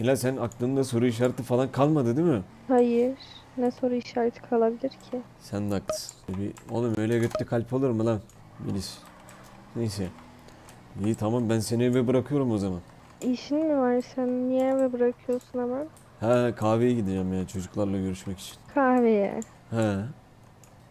Hilal sen aklında soru işareti falan kalmadı değil mi? Hayır. Ne soru işareti kalabilir ki? Sen de haklısın. Bir, oğlum öyle götlü kalp olur mu lan? Melis. Neyse. İyi tamam ben seni eve bırakıyorum o zaman. İşin mi var sen? Niye eve bırakıyorsun hemen? Ha kahveye gideceğim ya çocuklarla görüşmek için. Kahveye. He.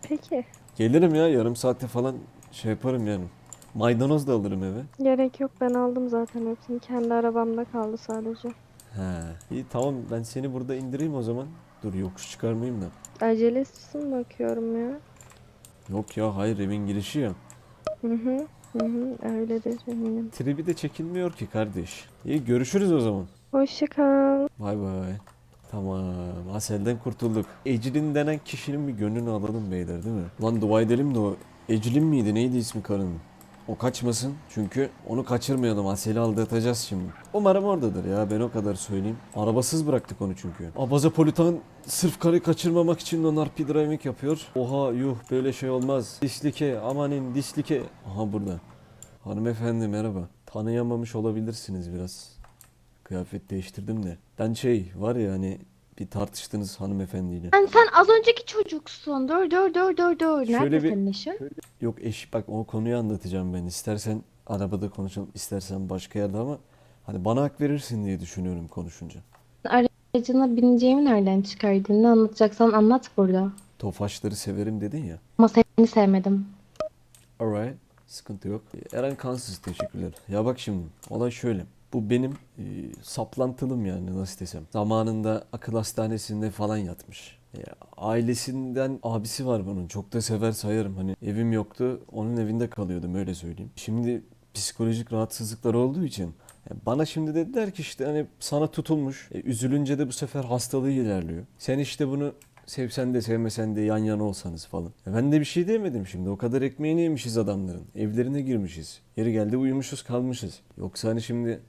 Peki. Gelirim ya yarım saatte falan şey yaparım yani. Maydanoz da alırım eve. Gerek yok ben aldım zaten hepsini. Kendi arabamda kaldı sadece. He. İyi tamam ben seni burada indireyim o zaman. Dur yokuş çıkarmayayım da. Acelesin bakıyorum ya. Yok ya hayır evin girişi ya. Hı hı. Hı hı. Öyledir eminim. Tribi de çekilmiyor ki kardeş. İyi görüşürüz o zaman. Hoşça kal. Bay bay. Tamam. Asel'den kurtulduk. Ecrin denen kişinin bir gönlünü alalım beyler değil mi? Lan dua edelim de o Ecrin miydi? Neydi ismi karının? O kaçmasın. Çünkü onu kaçırmayalım. Asel'i aldatacağız şimdi. Umarım oradadır ya. Ben o kadar söyleyeyim. Arabasız bıraktık onu çünkü. Abaza Politan sırf karı kaçırmamak için non-RP driving yapıyor. Oha yuh böyle şey olmaz. Dislike amanin dislike. Aha burada. Hanımefendi merhaba. Tanıyamamış olabilirsiniz biraz. Kıyafet değiştirdim de. Ben şey var ya hani bir tartıştınız hanımefendiyle. Sen, sen az önceki çocuksun. Dur dur dur dur dur. Şöyle Nerede bir- senin işin? Yok eş bak o konuyu anlatacağım ben. İstersen arabada konuşalım, istersen başka yerde ama hani bana hak verirsin diye düşünüyorum konuşunca. Aracına bineceğimi nereden çıkardın? Ne anlatacaksan anlat burada. Tofaşları severim dedin ya. Ama seni sevmedim. Alright. Sıkıntı yok. Eren kansız teşekkürler. Ya bak şimdi olay şöyle. Bu benim e, saplantılım yani nasıl desem. Zamanında akıl hastanesinde falan yatmış. E, ailesinden abisi var bunun. Çok da sever sayarım. Hani evim yoktu. Onun evinde kalıyordum öyle söyleyeyim. Şimdi psikolojik rahatsızlıklar olduğu için e, bana şimdi dediler ki işte hani sana tutulmuş. E, üzülünce de bu sefer hastalığı ilerliyor. Sen işte bunu sevsen de sevmesen de yan yana olsanız falan. E, ben de bir şey demedim şimdi. O kadar ekmeğini yemişiz adamların. Evlerine girmişiz. Yeri geldi uyumuşuz kalmışız. Yoksa hani şimdi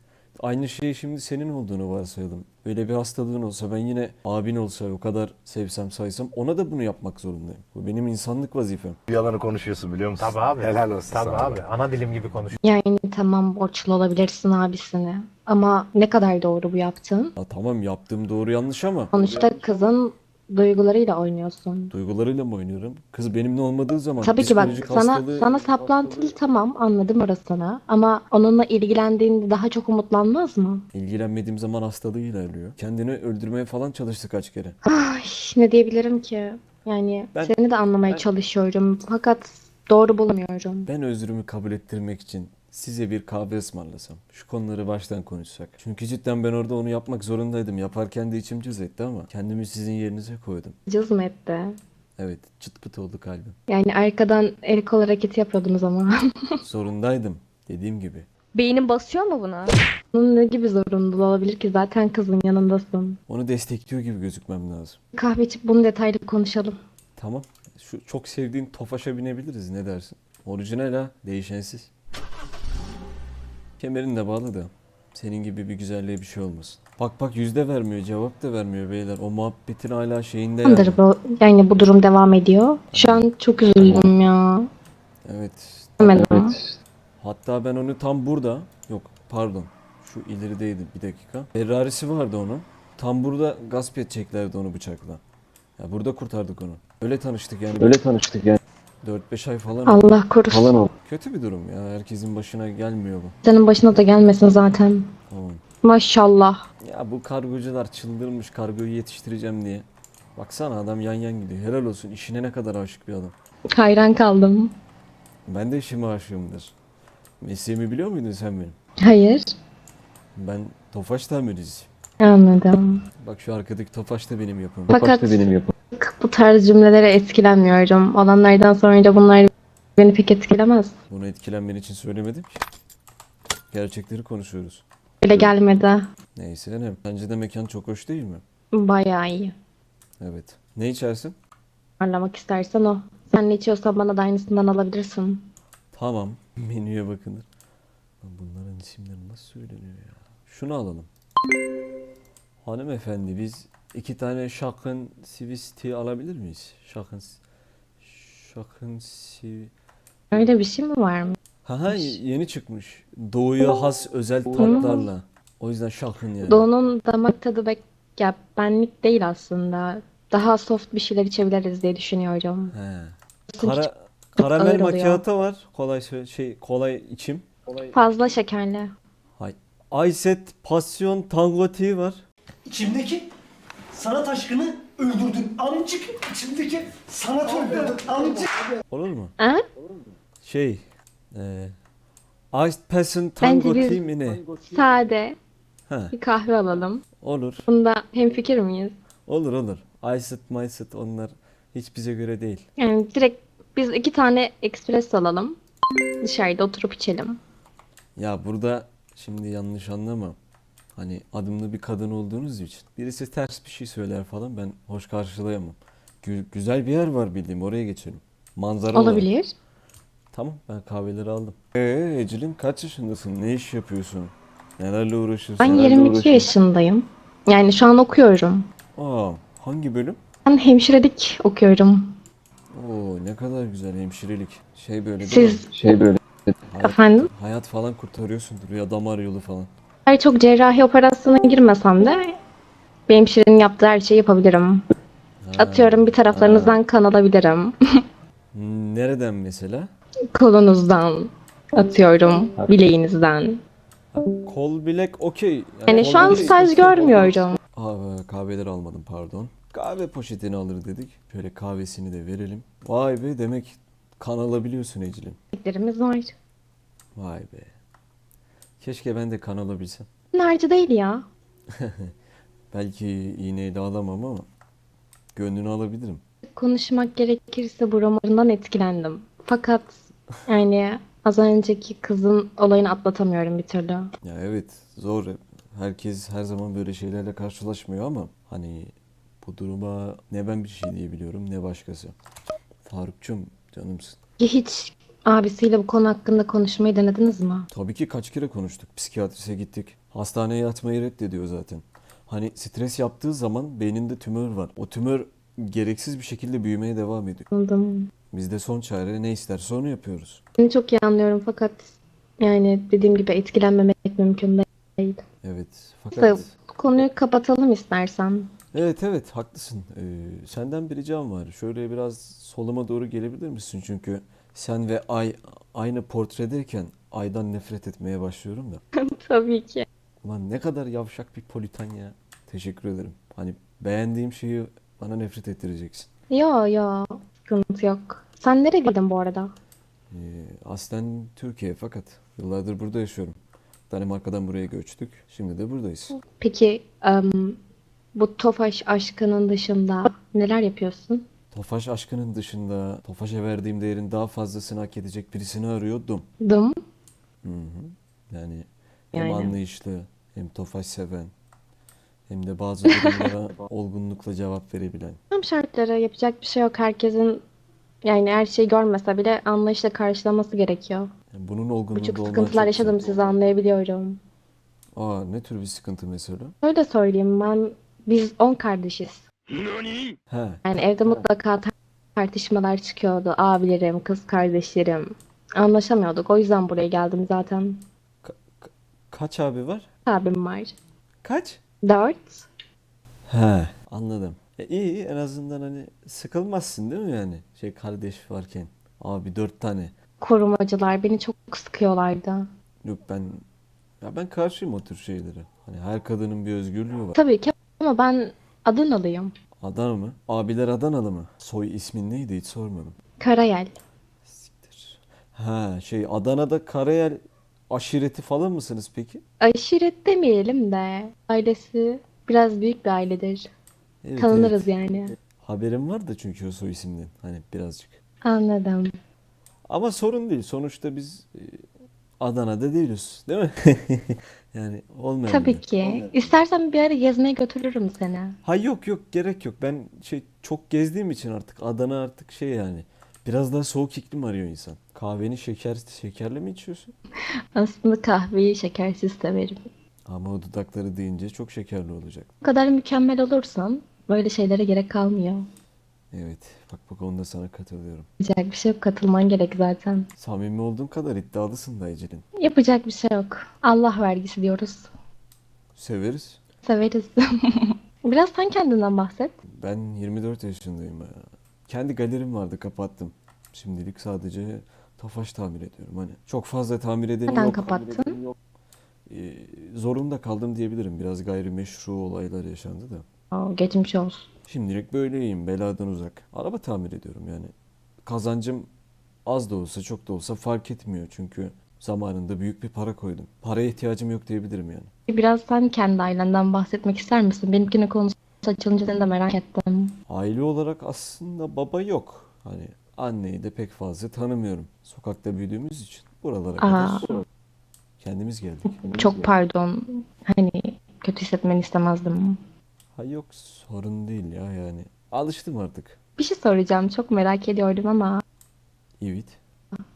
aynı şey şimdi senin olduğunu varsayalım. Öyle bir hastalığın olsa ben yine abin olsa o kadar sevsem saysam ona da bunu yapmak zorundayım. Bu benim insanlık vazifem. Yalanı konuşuyorsun biliyor musun? Tabii abi. Helal olsun Tabii sana. abi. Ana dilim gibi konuş. Yani tamam borçlu olabilirsin abisine. Ama ne kadar doğru bu yaptığın? Ya tamam yaptığım doğru yanlış ama Sonuçta kızın duygularıyla oynuyorsun. duygularıyla mı oynuyorum? Kız benimle olmadığı zaman Tabii ki bak psikolojik sana hastalığı- sana saplantılı tamam anladım orasını. Ama onunla ilgilendiğinde daha çok umutlanmaz mı? İlgilenmediğim zaman hastalığı ilerliyor. Kendini öldürmeye falan çalıştı kaç kere. Ay ne diyebilirim ki? Yani Ben- seni de anlamaya ben- çalışıyorum. Fakat doğru bulmuyorum. Ben özrümü kabul ettirmek için size bir kahve ısmarlasam. Şu konuları baştan konuşsak. Çünkü cidden ben orada onu yapmak zorundaydım. Yaparken de içim cız etti ama kendimi sizin yerinize koydum. Cız mı etti? Evet çıt pıt oldu kalbim. Yani arkadan el kol hareketi yapıyordunuz ama. Zorundaydım. Dediğim gibi. Beynin basıyor mu buna? Bunun ne gibi zorunluluğu olabilir ki? Zaten kızın yanındasın. Onu destekliyor gibi gözükmem lazım. Kahve içip bunu detaylı konuşalım. Tamam. Şu çok sevdiğin Tofaş'a binebiliriz. Ne dersin? Orijinal ha. Değişensiz. Kemerin de bağlı da. Senin gibi bir güzelliğe bir şey olmasın. Bak bak yüzde vermiyor. Cevap da vermiyor beyler. O muhabbetin hala şeyinde yani. Bu, yani bu durum devam ediyor. Şu an çok üzüldüm ya. Evet. Hemen Hatta ben onu tam burada, yok pardon şu ilerideydi bir dakika. Ferrari'si vardı onun. Tam burada gasp edeceklerdi onu bıçakla. Ya burada kurtardık onu. Öyle tanıştık yani. Öyle tanıştık yani. 4-5 ay falan. Allah korusun. oldu. Kötü bir durum ya. Herkesin başına gelmiyor bu. Senin başına da gelmesin zaten. Tamam. Maşallah. Ya bu kargocular çıldırmış kargoyu yetiştireceğim diye. Baksana adam yan yan gidiyor. Helal olsun. işine ne kadar aşık bir adam. Hayran kaldım. Ben de işime aşığımdır. Mesleğimi biliyor muydun sen benim? Hayır. Ben Tofaş tamircisiyim. Anladım. Bak şu arkadaki Tofaş da benim yapımım. Fakat benim yapımım. bu tarz cümlelere etkilenmiyorum. Olanlardan sonra da bunlar beni pek etkilemez. Bunu etkilenmen için söylemedim ki. Gerçekleri konuşuyoruz. Öyle gelmedi. Neyse ne? Bence de mekan çok hoş değil mi? Bayağı iyi. Evet. Ne içersin? Anlamak istersen o. Sen ne içiyorsan bana da aynısından alabilirsin. Tamam. Menüye bakılır. Bunların isimleri nasıl söyleniyor ya? Şunu alalım. Hanımefendi biz iki tane Şakın Swiss Tea alabilir miyiz? Şakın Şakın Sivi... Öyle bir şey mi var mı? Haha yeni çıkmış. Doğuya has özel tatlarla. O yüzden şahın yani. Doğu'nun damak tadı bek ya benlik değil aslında. Daha soft bir şeyler içebiliriz diye düşünüyorum. He. Kara, karamel ağır oluyor. macchiato var. Kolay sö- şey kolay içim. Fazla şekerli. Hay. Ayset Passion Tango Tea var. İçimdeki sanat aşkını öldürdün amcık. İçimdeki sanat öldürdün amcık. Olur mu? Ha? Şey. E, Iced Passion Bence Tango mi ne? Sade He. bir kahve alalım. Olur. Bunda hemfikir miyiz? Olur olur. Iced Mayset onlar hiç bize göre değil. Yani direkt biz iki tane espresso alalım. Dışarıda oturup içelim. Ya burada şimdi yanlış anlama. Hani adımlı bir kadın olduğunuz için. Birisi ters bir şey söyler falan ben hoş karşılayamam. Gü- güzel bir yer var bildiğim oraya geçelim. Manzara olarak. Olabilir. Tamam ben kahveleri aldım. Eee Ecil'in kaç yaşındasın? Ne iş yapıyorsun? Nelerle uğraşıyorsun? Ben Nelerle 22 uğraşıyorsun? yaşındayım. Yani şu an okuyorum. Aa, hangi bölüm? Ben hemşirelik okuyorum. Oo ne kadar güzel hemşirelik. Şey böyle değil mi? Siz Şey böyle. Hayat, efendim? hayat falan kurtarıyorsundur ya damar yolu falan. Her çok cerrahi operasyona girmesem de bir hemşirenin yaptığı her şeyi yapabilirim. Ha. Atıyorum bir taraflarınızdan kan alabilirim. Hmm, Nereden mesela? Kolunuzdan atıyorum bileğinizden. Kol bilek okey. Yani kol şu an bilek- staj görmüyorum. Aa, kahveleri almadım pardon. Kahve poşetini alır dedik. Şöyle kahvesini de verelim. Vay be demek kan alabiliyorsun Ecil'im. Bileklerimiz var. Vay be. Keşke ben de kan alabilsem. Harcı değil ya. Belki iğneyle alamam ama gönlünü alabilirim. Konuşmak gerekirse bu romanından etkilendim. Fakat yani az önceki kızın olayını atlatamıyorum bir türlü. Ya evet zor. Herkes her zaman böyle şeylerle karşılaşmıyor ama hani bu duruma ne ben bir şey diyebiliyorum ne başkası. Farukçum canımsın. Hiç abisiyle bu konu hakkında konuşmayı denediniz mi? Tabii ki kaç kere konuştuk. Psikiyatrise gittik. Hastaneye yatmayı reddediyor zaten. Hani stres yaptığı zaman beyninde tümör var. O tümör gereksiz bir şekilde büyümeye devam ediyor. Anladım. Biz de son çare ne isterse onu yapıyoruz. Seni çok iyi anlıyorum fakat yani dediğim gibi etkilenmemek mümkün değil. Evet. Fakat bu konuyu kapatalım istersen. Evet evet haklısın. Ee, senden bir ricam var. Şöyle biraz soluma doğru gelebilir misin? Çünkü sen ve Ay aynı portredeyken Ay'dan nefret etmeye başlıyorum da. Tabii ki. Ulan ne kadar yavşak bir politan ya. Teşekkür ederim. Hani beğendiğim şeyi bana nefret ettireceksin. Yo yo sıkıntı yok. Sen nereye gittin bu arada? Ee, aslen Türkiye fakat yıllardır burada yaşıyorum. Danimarka'dan buraya göçtük. Şimdi de buradayız. Peki em, bu Tofaş aşkının dışında neler yapıyorsun? Tofaş aşkının dışında Tofaş'a verdiğim değerin daha fazlasını hak edecek birisini arıyordum. Dım. Hı hı. Yani hem Yani. anlayışlı hem Tofaş seven hem de bazı durumlara olgunlukla cevap verebilen. Tam şartları yapacak bir şey yok. Herkesin yani her şeyi görmese bile anlayışla karşılaması gerekiyor. Yani bunun Bu çok olman sıkıntılar çok yaşadım sizi anlayabiliyorum. Aa ne tür bir sıkıntı mesela? Öyle söyleyeyim ben biz 10 kardeşiz. He. Yani evde mutlaka tar- tartışmalar çıkıyordu. Abilerim, kız kardeşlerim. Anlaşamıyorduk. O yüzden buraya geldim zaten. Kaç abi var? Abim var. Kaç? 4. He. Anladım. E, iyi en azından hani sıkılmazsın değil mi yani? Şey kardeş varken. Abi dört tane. Korumacılar beni çok sıkıyorlardı. Yok ben ya ben karşıyım o tür şeylere. Hani her kadının bir özgürlüğü var. Tabii ki ama ben Adanalıyım. Adana mı? Abiler Adanalı mı? Soy ismin neydi hiç sormadım. Karayel. Siktir. Ha şey Adana'da Karayel aşireti falan mısınız peki? Aşiret demeyelim de ailesi biraz büyük bir ailedir. Evet, Tanınırız evet. yani. Haberim var da çünkü o soy isimden. Hani birazcık. Anladım. Ama sorun değil. Sonuçta biz e, Adana'da değiliz, değil mi? Yani olmayan Tabii bir- ki. İstersen bir ara gezmeye götürürüm seni. Ha yok yok gerek yok. Ben şey çok gezdiğim için artık Adana artık şey yani biraz daha soğuk iklim arıyor insan. Kahveni şeker şekerli mi içiyorsun? Aslında kahveyi şekersiz severim. Ama o dudakları deyince çok şekerli olacak. Bu kadar mükemmel olursan böyle şeylere gerek kalmıyor. Evet. Bak bak onda sana katılıyorum. Yapacak bir şey yok. Katılman gerek zaten. Samimi olduğun kadar iddialısın da Ece'nin. Yapacak bir şey yok. Allah vergisi diyoruz. Severiz. Severiz. Biraz sen kendinden bahset. Ben 24 yaşındayım. ya. Kendi galerim vardı kapattım. Şimdilik sadece tofaş tamir ediyorum. Hani çok fazla tamir edeni Neden yok. kapattın? Ee, zorunda kaldım diyebilirim. Biraz gayrimeşru olaylar yaşandı da. Aa, geçmiş olsun. Şimdilik böyleyim. Beladan uzak. Araba tamir ediyorum yani. Kazancım az da olsa çok da olsa fark etmiyor. Çünkü zamanında büyük bir para koydum. Paraya ihtiyacım yok diyebilirim yani. Biraz sen kendi ailenden bahsetmek ister misin? Benimkinin konusu açılınca seni de merak ettim. Aile olarak aslında baba yok. Hani anneyi de pek fazla tanımıyorum. Sokakta büyüdüğümüz için buralara Aa. kadar kendimiz geldik. Çok pardon. Hani kötü hissetmeni istemezdim. Ha yok sorun değil ya yani. Alıştım artık. Bir şey soracağım. Çok merak ediyordum ama Evet.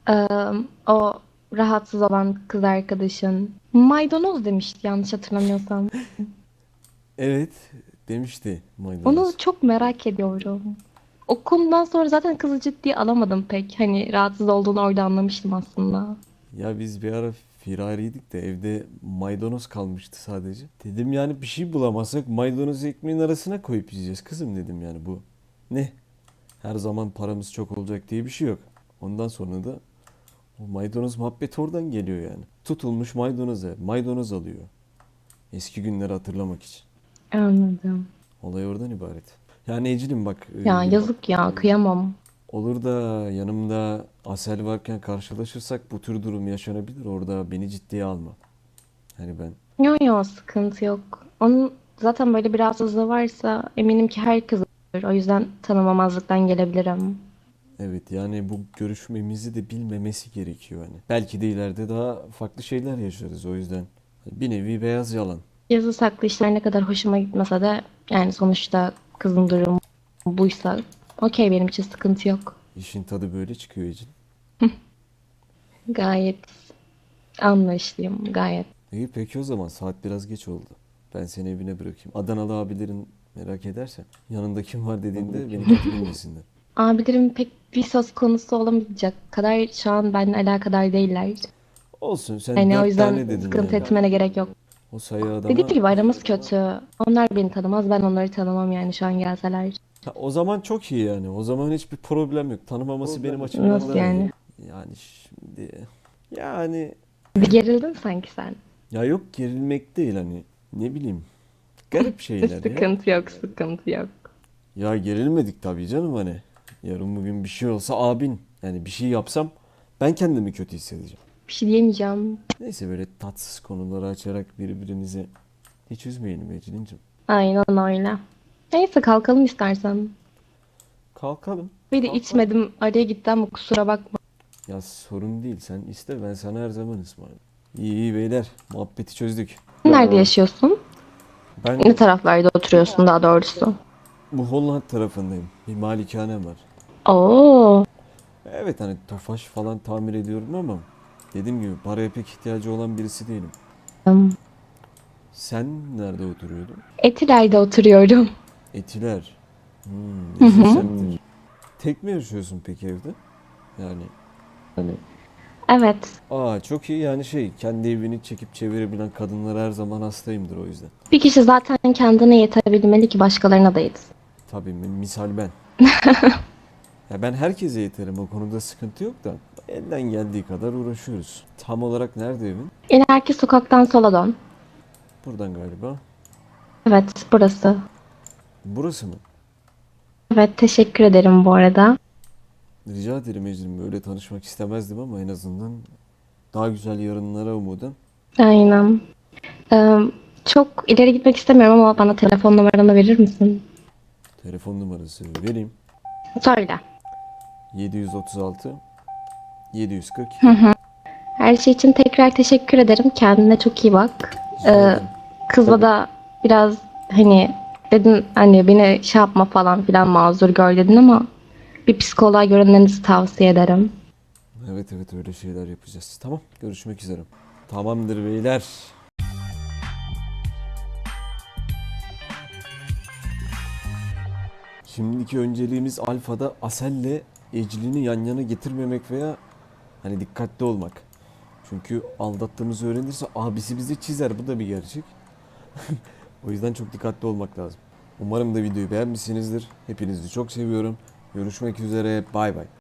eee, o rahatsız olan kız arkadaşın maydanoz demişti yanlış hatırlamıyorsam. Evet demişti maydanoz. Onu çok merak ediyorum. O konudan sonra zaten kızı ciddiye alamadım pek. Hani rahatsız olduğunu orada anlamıştım aslında. Ya biz bir ara firariydik de evde maydanoz kalmıştı sadece. Dedim yani bir şey bulamazsak maydanozu ekmeğin arasına koyup yiyeceğiz kızım dedim yani bu. Ne? Her zaman paramız çok olacak diye bir şey yok. Ondan sonra da o maydanoz muhabbeti oradan geliyor yani. Tutulmuş maydanoza maydanoz alıyor. Eski günleri hatırlamak için. Anladım. Olay oradan ibaret. Yani Ecil'im bak. Ya e, yazık ya kıyamam. Olur da yanımda Asel varken karşılaşırsak bu tür durum yaşanabilir. Orada beni ciddiye alma. Hani ben Yo yo sıkıntı yok. Onun zaten böyle bir rahatsızlığı varsa eminim ki her kız olur. O yüzden tanımamazlıktan gelebilirim. evet yani bu görüşmemizi de bilmemesi gerekiyor hani. Belki de ileride daha farklı şeyler yaşarız o yüzden. Bir nevi beyaz yalan. Yazı saklı işler ne kadar hoşuma gitmese de yani sonuçta kızın durumu buysa okey benim için sıkıntı yok. İşin tadı böyle çıkıyor Ecil. Gayet anlaşılıyım gayet. İyi peki o zaman saat biraz geç oldu. Ben seni evine bırakayım. Adanalı abilerin merak edersen yanında kim var dediğinde beni kötü bilmesinler. Abilerim pek bir söz konusu olamayacak kadar şu an benimle alakadar değiller. Olsun sen Yani o yüzden tane dedin sıkıntı yani. etmene gerek yok. O sayı adama... Dediğim gibi aramız kötü. Onlar beni tanımaz, ben onları tanımam yani şu an gelseler. Ha, o zaman çok iyi yani. O zaman hiçbir problem yok. Tanımaması benim açımdan Nasıl yani? Yani şimdi yani Bir gerildin sanki sen. ya yok gerilmek değil hani ne bileyim garip şeyler ya. Sıkıntı yok, sıkıntı yok. Ya gerilmedik tabii canım hani. Yarın bugün bir şey olsa abin yani bir şey yapsam ben kendimi kötü hissedeceğim. Bir şey diyemeyeceğim. Neyse böyle tatsız konuları açarak birbirimizi hiç üzmeyelim Ecelincim. Aynen öyle. Neyse kalkalım istersen. Kalkalım. Bir de içmedim, araya gitti ama kusura bakma. Ya sorun değil sen iste ben sana her zaman ısmarlayayım. İyi iyi beyler muhabbeti çözdük. Nerede yaşıyorsun? Ben Ne taraflarda oturuyorsun daha doğrusu? Bu Holland tarafındayım. Bir malikanem var. Oo, Evet hani tofaş falan tamir ediyorum ama dediğim gibi paraya pek ihtiyacı olan birisi değilim. hmm. Sen nerede oturuyordun? Etiler'de oturuyorum. Etiler. Hmm. Tek mi yaşıyorsun peki evde? Yani hani Evet. aa çok iyi yani şey kendi evini çekip çevirebilen kadınlara her zaman hastayımdır o yüzden. Bir kişi zaten kendine yetebilmeli ki başkalarına da yetsin. Tabii mi- misal ben. ya ben herkese yeterim o konuda sıkıntı yok da elden geldiği kadar uğraşıyoruz. Tam olarak nerede evin? İleriki sokaktan sola dön. Buradan galiba. Evet, burası. Burası mı? Evet, teşekkür ederim bu arada. Rica ederim Ecrin. Böyle tanışmak istemezdim ama en azından daha güzel yarınlara umudan. Aynen. Ee, çok ileri gitmek istemiyorum ama bana telefon numaranı verir misin? Telefon numarası vereyim. Söyle. 736 742. Her şey için tekrar teşekkür ederim. Kendine çok iyi bak. Rica Ee, ederim. kızla da biraz hani dedin hani beni şey yapma falan filan mazur gör dedin ama bir psikoloğa görünmenizi tavsiye ederim. Evet evet öyle şeyler yapacağız. Tamam görüşmek üzere. Tamamdır beyler. Şimdiki önceliğimiz Alfa'da Asel'le Eclin'i yan yana getirmemek veya hani dikkatli olmak. Çünkü aldattığımızı öğrenirse abisi bizi çizer bu da bir gerçek. o yüzden çok dikkatli olmak lazım. Umarım da videoyu beğenmişsinizdir. Hepinizi çok seviyorum. Görüşmek üzere. Bay bay.